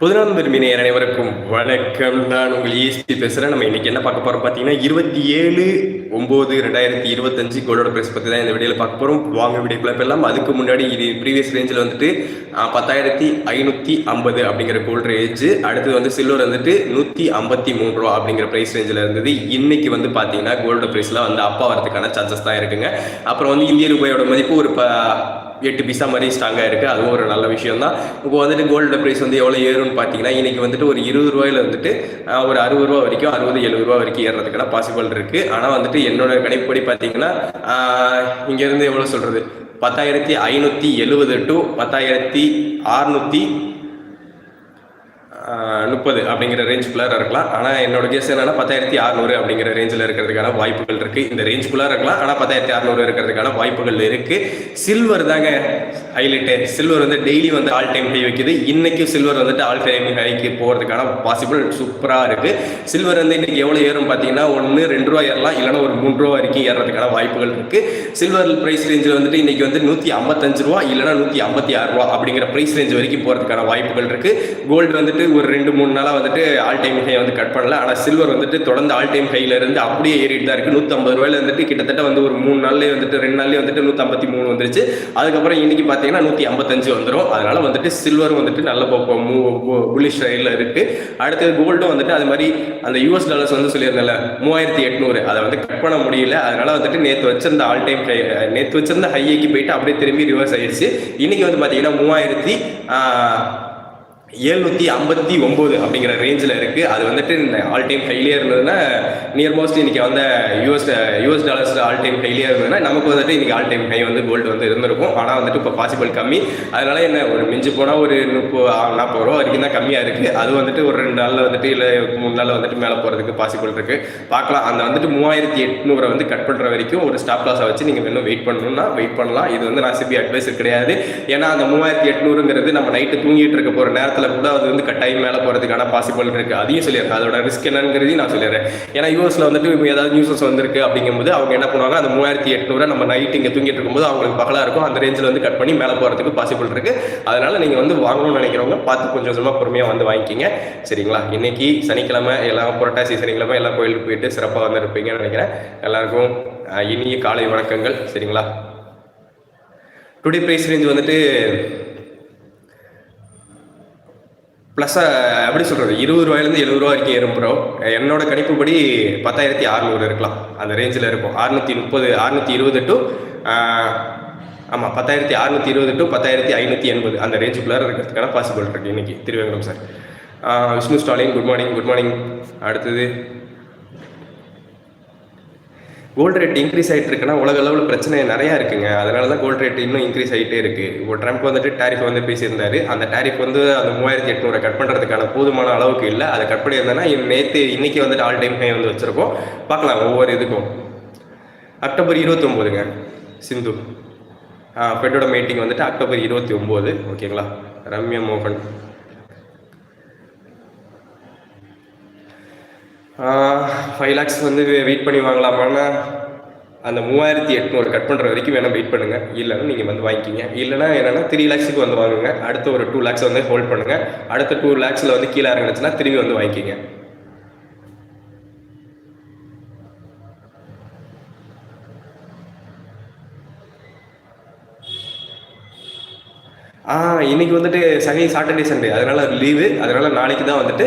புதுநாள் விரும்பினர் அனைவருக்கும் வணக்கம். நான் உங்கள் ஏசி பேசுகிறேன் நம்ம இன்னைக்கு என்ன பார்க்க போகிறோம் பார்த்தீங்கன்னா இருபத்தி ஏழு ஒம்பது ரெண்டாயிரத்தி இருபத்தஞ்சு கோல்டோட ப்ரைஸ் பற்றி தான் இந்த வீடியோவில் பார்க்க போகிறோம் வாங்க வீடியோக்குள்ள போயிடலாம். அதுக்கு முன்னாடி இது ப்ரீவியஸ் ரேஞ்சில் வந்துட்டு பத்தாயிரத்தி ஐநூற்றி ஐம்பது அப்படிங்கிற கோல்டு ரேஞ்சு அடுத்தது வந்து சில்வர் வந்துட்டு நூற்றி ஐம்பத்தி மூணு ரூபா அப்படிங்கிற ப்ரைஸ் ரேஞ்சில் இருந்தது. இன்னைக்கு வந்து பார்த்தீங்கன்னா கோல்டு ப்ரைஸ்லாம் வந்து அப்பா வரதுக்கான சான்சஸ் தான் இருக்குங்க. அப்புறம் வந்து இந்திய ரூபாயோட மதிப்பு ஒரு ப எட்டு பைசா மாதிரி ஸ்ட்ராங்காக இருக்குது அதுவும் ஒரு நல்ல விஷயம் தான் இப்போ வந்துட்டு கோல்டு ப்ரைஸ் வந்து எவ்வளோ ஏறும்னு பார்த்தீங்கன்னா இன்றைக்கி வந்துட்டு ஒரு இருபது ரூபாயில வந்துட்டு ஒரு அறுபது ரூபா வரைக்கும் அறுபது எழுபது ரூபா வரைக்கும் ஏறுறதுக்கான பாசிபிள் இருக்குது ஆனால் வந்துட்டு என்னோட கணிப்படி பார்த்தீங்கன்னா இங்கேருந்து எவ்வளோ சொல்கிறது பத்தாயிரத்தி ஐநூற்றி எழுபது டு பத்தாயிரத்தி அறுநூற்றி முப்பது அப்படிங்கிற ரேஞ்சுக்குள்ளார இருக்கலாம். ஆனால் என்னோட கேஸ் என்னன்னா பத்தாயிரத்தி அறநூறு அப்படிங்கிற ரேஞ்சில் இருக்கிறதுக்கான வாய்ப்புகள் இருக்கு. இந்த ரேஞ்சுக்குள்ளார இருக்கலாம். ஆனால் பத்தாயிரத்தி அறநூறு இருக்கிறதுக்கான வாய்ப்புகள் இருக்கு. சில்வர் தாங்க ஹைலைட்டு சில்வர் வந்து டெய்லி வந்து ஆல் டைம் ஹை வைக்குது. இன்னைக்கு சில்வர் வந்துட்டு ஆல் டைம் ஹைக்கு போகிறதுக்கான பாசிபிள் சூப்பராக இருக்கு. சில்வர் வந்து இன்னைக்கு எவ்வளோ ஏறும் பார்த்தீங்கன்னா ஒன்று ரெண்டு ரூபா ஏறலாம். இல்லைன்னா ஒரு மூணு ரூபா வரைக்கும் ஏறதுக்கான வாய்ப்புகள் இருக்கு. சில்வர் பிரைஸ் ரேஞ்சில் வந்துட்டு இன்னைக்கு வந்து நூற்றி ஐம்பத்தஞ்சு ரூபா இல்லைன்னா நூற்றி ஐம்பத்தி ஆறு ரூபா அப்படிங்கிற பிரைஸ் ரேஞ்ச் வரைக்கும் போகிறதுக்கான வாய்ப்புகள் இருக்கு. கோல்டு வந்துட்டு ஒரு ரெண்டு மூணு நாளாக வந்துட்டு ஆல் டைம் ஹை வந்து கட் பண்ணல. ஆனால் சில்வர் வந்துட்டு தொடர்ந்து ஆல் டைம் ஹையில இருந்து அப்படியே ஏறிட்டு தான் இருக்கு. நூற்றம்பது ரூபாயில வந்துட்டு கிட்டத்தட்ட வந்து ஒரு மூணு நாள்லேயே வந்துட்டு ரெண்டு நாள்லேயே வந்துட்டு நூற்றம்பத்தி மூணு வந்துருச்சு. அதுக்கப்புறம் இன்னைக்கு பார்த்தீங்கன்னா நூற்றி ஐம்பத்தஞ்சு வந்துடும் அதனால வந்துட்டு சில்வர் வந்துட்டு நல்ல புல்லிஷ் ரயிலில் இருக்கு. அடுத்தது கோல்டும் வந்துட்டு அது மாதிரி அந்த யூஎஸ் டாலர்ஸ் வந்து சொல்லியிருந்தேன்ல மூவாயிரத்தி எட்நூறு. அதை வந்து கட் பண்ண முடியல. அதனால வந்துட்டு நேற்று வச்சிருந்த ஆல் டைம் ஹை நேற்று வச்சிருந்த ஹையைக்கு போயிட்டு அப்படியே திரும்பி ரிவர்ஸ் ஆயிடுச்சு. இன்னைக்கு வந்து பார்த்தீங்கன்னா மூவாயிரத்தி எழுநூற்றி ஐம்பத்தி ஒம்பது அப்படிங்கிற ரேஞ்சில் இருக்குது அது வந்துட்டு இந்த ஆல் டைம் ஃபெயிலியர் இருந்ததுன்னா நியர் மோஸ்ட் இன்னைக்கு வந்து US US dollars all time failure இருந்ததுன்னா நமக்கு வந்துட்டு இன்னைக்கு ஆல் டைம் ஹை வந்து கோல்டு வந்து இருந்திருக்கும். ஆனால் வந்துட்டு இப்போ பாசிபிள் கம்மி. அதனால என்ன ஒரு மிஞ்சி போனால் ஒரு முப்பது நாற்பது ரூபா வரைக்கும் தான் கம்மியாக இருக்குது அது வந்துட்டு ஒரு ரெண்டு நாளில் வந்துட்டு இல்லை மூணு நாளில் வந்துட்டு மேலே போகிறதுக்கு பாசிபிள் இருக்குது பார்க்கலாம். அந்த வந்துட்டு மூவாயிரத்தி எட்நூறை வந்து கட் பண்ணுற வரைக்கும் ஒரு ஸ்டாப் லாஸை வச்சு நீங்கள் இன்னும் வெயிட் பண்ணணும்னா வெயிட் பண்ணலாம். இது வந்து நான் சிபி அட்வைஸ் கிடையாது. ஏன்னா அந்த மூவாயிரத்தி எட்நூறுங்கிறது நம்ம நைட்டு தூங்கிட்டு இருக்க போகிற நேரத்தில் கூட அது வந்து கட்டாயம் மேலே போகிறதுக்கான பாசிபிள் இருக்குது அதையும் சொல்லிடுறேன் அதோட ரிஸ்க் என்னங்கிறதையும் நான் சொல்லிடுறேன். ஏன்னா யூஎஸ்ல வந்துட்டு இப்போ ஏதாவது நியூஸஸ் வந்திருக்கு அப்படிங்கும்போது அவங்க என்ன பண்ணுவாங்க அந்த மூவாயிரத்தி எட்நூறு நம்ம நைட் இங்கே தூங்கிட்டு இருக்கும்போது அவங்களுக்கு பகலாக இருக்கும். அந்த ரேஞ்சில் வந்து கட் பண்ணி மேலே போகிறதுக்கு பாசிபிள் இருக்குது அதனால நீங்கள் வந்து வாங்கணும்னு நினைக்கிறவங்க பார்த்து கொஞ்சம் கொஞ்சமாக பொறுமையாக வந்து வாங்கிக்கிங்க. சரிங்களா? இன்னைக்கு சனிக்கிழமை எல்லாம் புரட்டாசி சனிக்கிழமை எல்லாம் கோயிலுக்கு போயிட்டு சிறப்பாக வந்து இருப்பீங்கன்னு நினைக்கிறேன். எல்லாருக்கும் இனிய காலை வணக்கங்கள். சரிங்களா? டுடே ப்ரைஸ் ரேஞ்ச் வந்துட்டு ப்ளஸ்ஸாக எப்படி சொல்கிறது இருபது ரூபாயிலேருந்து எழுபது ரூபா வரைக்கும் ஏறும் ப்ரோ என்னோட கணிப்புப்படி பத்தாயிரத்தி அறநூறு இருக்கலாம். அந்த ரேஞ்சில் இருக்கும். அறுநூற்றி முப்பது அறுநூற்றி இருபது டு ஆமாம் பத்தாயிரத்தி அறுநூற்றி இருபது டு பத்தாயிரத்தி ஐநூற்றி எண்பது அந்த ரேஞ்சுக்குள்ளார இருக்கிறதுக்கான பாசிபிள் இருக்குது இன்றைக்கி Thiruvengadam sir Vishnu Stalin good morning good morning அடுத்தது கோல்டு ரேட் இன்க்ரீஸ் ஆகிட்டு இருக்குன்னா உலக அளவில் பிரச்சனை நிறையா இருக்குங்க. அதனால தான் கோல்டு ரேட் இன்னும் இன்க்ரீஸ் ஆகிட்டே இருக்கு. இப்போ ட்ரம்ப் வந்துட்டு டேரிஃப் வந்து பேசியிருந்தாரு. அந்த டேரிஃப் வந்து அந்த மூவாயிரத்தி எட்நூறு கட் பண்ணுறதுக்கான போதுமான அளவுக்கு இல்லை. அதை கட் பண்ணியிருந்தேன்னா நேற்று இன்னைக்கு வந்துட்டு ஆல் டைம் ஹை வந்து வச்சிருக்கோம். பார்க்கலாம் ஒவ்வொரு இதுக்கும். அக்டோபர் இருபத்தொம்போதுங்க. சிந்து. ஃபெட்டோட மீட்டிங் வந்துட்டு அக்டோபர் இருபத்தி ஒம்பது ஓகேங்களா? ரம்யா மோகன். ஃபைவ் லேக்ஸ் வந்து வெயிட் பண்ணி வாங்கலாமான்னா அந்த மூவாயிரத்தி எட்நூறு கட் பண்ணுற வரைக்கும் வேணால் வெயிட் பண்ணுங்கள் இல்லைன்னா நீங்கள் வந்து வாங்கிக்கிங்க. இல்லைன்னா என்னென்னா த்ரீ லேக்ஸுக்கு வந்து வாங்குங்க. அடுத்த ஒரு டூ லேக்ஸ் வந்து ஹோல்ட் பண்ணுங்கள் அடுத்த டூ லேக்ஸில் வந்து கீழே இறங்குனுச்சுன்னா திரும்பி வந்து வாங்கிக்கிங்க. ஆ இன்னைக்கு வந்துட்டு சனி சாட்டர்டே சண்டே அதனால லீவு அதனால நாளைக்கு தான் வந்துட்டு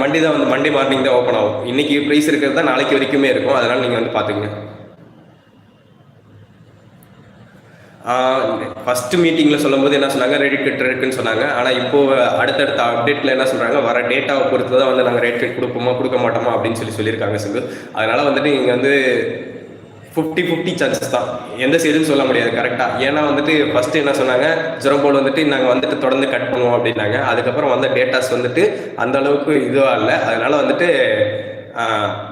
மண்டே தான் வந்து மண்டே மார்னிங் தான் ஓப்பன் ஆகும். இன்னைக்கு ப்ரைஸ் இருக்கிறது தான் நாளைக்கு வரைக்குமே இருக்கும். அதனால நீங்கள் வந்து பார்த்துக்கங்க ஃபஸ்ட்டு மீட்டிங்கில் சொல்லும்போது என்ன சொன்னாங்க? ரெடி கட் இருக்குன்னு சொன்னாங்க. ஆனால் இப்போ அடுத்தடுத்த அப்டேட்டில் என்ன சொல்கிறாங்க வர டேட்டாவை பொறுத்து தான் வந்து நாங்கள் ரேட் கட் கொடுப்போமா கொடுக்க மாட்டோமா அப்படின்னு சொல்லி சொல்லியிருக்காங்க சிங்கு அதனால் வந்துட்டு நீங்கள் வந்து ஃபிஃப்டி ஃபிஃப்டி சான்சஸ் தான். எந்த சைடுன்னு சொல்ல முடியாது கரெக்டாக ஏன்னா வந்துட்டு ஃபர்ஸ்ட் என்ன சொன்னாங்க? ஜெரோபோல் வந்துட்டு நாங்கள் வந்துட்டு தொடர்ந்து கட் பண்ணுவோம் அப்படின்னாங்க. அதுக்கப்புறம் வந்த டேட்டாஸ் வந்துட்டு அந்த அளவுக்கு இதுவாக இல்லை. அதனால வந்துட்டு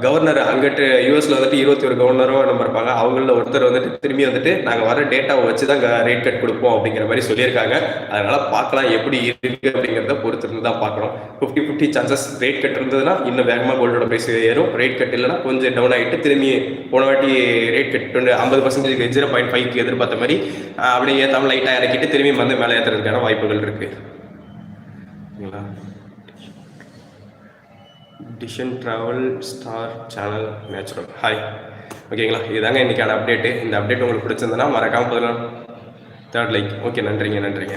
கவர்னர் அங்கிட்டு யூஎஸ்ல வந்துட்டு இருபத்தி ஒரு கவர்னரோ நம்ம இருப்பாங்க. அவங்கள ஒருத்தர் வந்துட்டு திரும்பி வந்துட்டு நாங்கள் வர டேட்டாவை வச்சு தான் ரேட் கட் கொடுப்போம் அப்படிங்கிற மாதிரி சொல்லியிருக்காங்க. அதனால பார்க்கலாம் எப்படி இருக்கு அப்படிங்கிறத பொறுத்து தான் பார்க்கணும் fifty fifty chances rate cut இருந்ததுன்னா இன்னும் வேகமாக கோல்டோட ப்ரைஸ் ஏறும். ரேட் கட் இல்லைன்னா கொஞ்சம் டவுன் ஆகிட்டு திரும்பி போன வாட்டி ரேட் கட் ஐம்பது பர்சன்டேஜ் ஜீரோ பாயிண்ட் ஃபைவ்க்கு எதிர்பார்த்த மாதிரி அப்படியே ஏற்றாமல் லைட்டாக இறக்கிட்டு திரும்பி வந்து மேலே ஏற்றுறதுக்கான வாய்ப்புகள் இருக்குது ஓகேங்களா டிஷன் travel star channel natural hi ஓகேங்களா இதுதாங்க இன்றைக்கான அப்டேட்டு இந்த அப்டேட் உங்களுக்கு பிடிச்சிருந்ததுன்னா மறக்காமல் பதினாறு தேர்ட் லைக் ஓகே நன்றிங்க நன்றிங்க.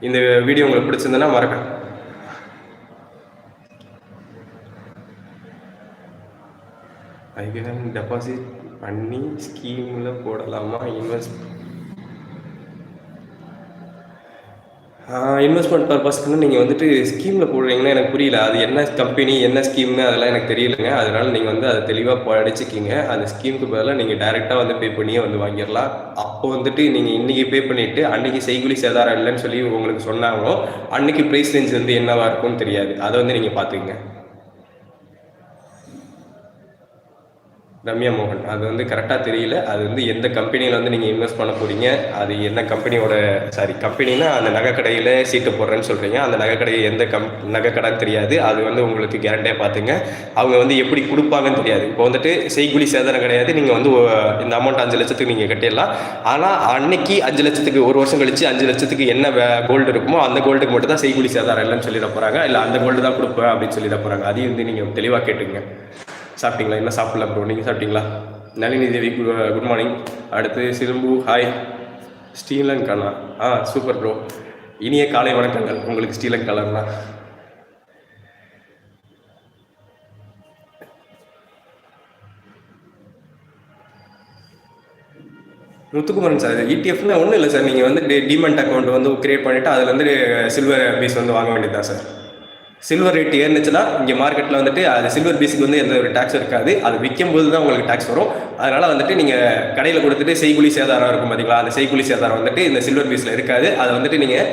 இந்த வீடியோ உங்களுக்கு பிடிச்சிருந்ததுன்னா மறக்க ஐகன் டெபாசிட் பண்ணி ஸ்கீமில் போடலாமா? இன்வெஸ்ட் இன்வெஸ்ட்மெண்ட் பர்பஸ்க்குன்னு நீங்கள் வந்துட்டு ஸ்கீமில் போடுறீங்கன்னா எனக்கு புரியல. அது என்ன கம்பெனி என்ன ஸ்கீம்னு அதெல்லாம் எனக்கு தெரியலங்க. அதனால் நீங்கள் வந்து அதை தெளிவாக படிச்சுக்கிங்க அந்த ஸ்கீமுக்கு பதிலாக நீங்கள் டேரெக்டாக வந்து பே பண்ணியே வந்து வாங்கிடலாம். அப்போ வந்துட்டு நீங்கள் இன்றைக்கி பே பண்ணிவிட்டு அன்றைக்கி செய்குலி சேதாரம் இல்லைன்னு சொல்லி உங்களுக்கு சொன்னாங்களோ அன்றைக்கி ப்ரைஸ் ரேஞ்ச் வந்து என்னவாக இருக்கும்னு தெரியாது. அதை வந்து நீங்கள் பார்த்துக்குங்க. ரம்யா மோகன். அது வந்து கரெக்டாக தெரியல. அது வந்து எந்த கம்பெனியில் வந்து நீங்கள் இன்வெஸ்ட் பண்ண போகிறீங்க அது என்ன கம்பெனியோட சாரி கம்பெனினா அந்த நகைக்கடையில் சீட்டு போடுறேன்னு சொல்கிறீங்க அந்த நகைக்கடையை எந்த கம் நகைக்கடைன்னு தெரியாது. அது வந்து உங்களுக்கு கேரண்டியாக பார்த்துங்க. அவங்க வந்து எப்படி கொடுப்பாங்கன்னு தெரியாது. இப்போ வந்துட்டு செய்குலி சேதாரம் கிடையாது. நீங்கள் வந்து இந்த அமௌண்ட் அஞ்சு லட்சத்துக்கு நீங்கள் கட்டிடலாம். ஆனால் அன்னைக்கு அஞ்சு லட்சத்துக்கு ஒரு வருஷம் கழிச்சு அஞ்சு லட்சத்துக்கு என்ன கோல்டு இருக்குமோ அந்த கோல்டுக்கு மட்டும் தான் செய்குலி சேதாரம் இல்லைன்னு சொல்லிட போகிறாங்க இல்லை அந்த கோல்டு தான் கொடுப்பேன் அப்படின்னு சொல்லிட போகிறாங்க அதையும் வந்து நீங்கள் தெளிவாக கேட்டுங்க சாப்பிட்டீங்களா? என்ன சாப்பிடல ப்ரோ நீங்கள் சாப்பிட்டீங்களா? நளினி தேவி குட் மார்னிங் அடுத்து சிலம்பு ஹாய் ஸ்ரீலங்கானா ஆ சூப்பர் ப்ரோ இனிய காலை வணக்கங்கள். உங்களுக்கு ஸ்ரீலங்காலண்ணா முத்துக்குமரன் சார் இடிஎஃப்னா ஒன்றும் இல்லை சார். நீங்கள் வந்து டிமெண்ட் அக்கௌண்ட் வந்து கிரியேட் பண்ணிவிட்டு அதில் வந்து சில்வர் பீஸ் வந்து வாங்க வேண்டியது தான் சார். சில்வர் ரேட் ஏறுனுச்சுன்னா இங்கே மார்க்கெட்டில் வந்துட்டு அது சில்வர் பீஸுக்கு வந்து எந்த ஒரு டேக்ஸும் இருக்காது. அது விற்கும் போது தான் உங்களுக்கு டேக்ஸ் வரும். அதனால் வந்துட்டு நீங்கள் கடையில் கொடுத்துட்டு செய்குலி சேதாரம் இருக்கும் பார்த்தீங்களா அந்த செய்குலி சேதாரம் வந்துட்டு இந்த சில்வர் பீஸில் இருக்காது. அதை வந்துட்டு நீங்கள்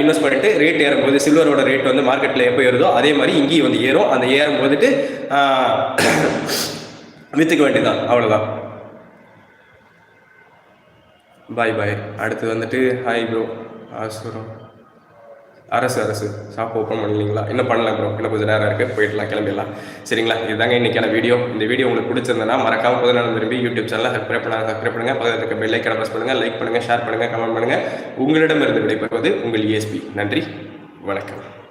இன்வெஸ்ட் பண்ணிட்டு ரேட் ஏறும்போது சில்வரோட ரேட் வந்து மார்க்கெட்டில் எப்போ ஏறுதோ அதே மாதிரி இங்கேயும் வந்து ஏறும். அந்த ஏறும் போதுட்டு விற்றுக்க வேண்டியதுதான். அவ்வளோதான் பாய் பாய் அடுத்து வந்துட்டு ஹாய் ப்ரோ ஆசுரம். அரசு அரசு. ஷாப் ஓப்பன் பண்ணலீங்களா? என்ன பண்ணலாம் ப்ரோ இன்னும் கொஞ்சம் நேரம் இருக்குது போயிடலாம் கிளம்பிடலாம். சரிங்களா? இதுதாங்க இன்றைக்கான வீடியோ இந்த வீடியோ உங்களுக்கு பிடிச்சிருந்தனா மறக்காம புது நாள் விரும்பி யூடியூப் சேனலில் சப்ஸ்கிரைப் பண்ண சப்ஸ்கிரைப் பண்ணுங்கள் பக்கத்தில் இருக்க பெல் ஐக்கனை ப்ரெஸ் பண்ணுங்கள் லைக் பண்ணுங்கள் ஷேர் பண்ணுங்கள் கமெண்ட் பண்ணுங்கள் உங்களிடமிருந்து விடைபெறுவது உங்கள் ESP நன்றி. வணக்கம்.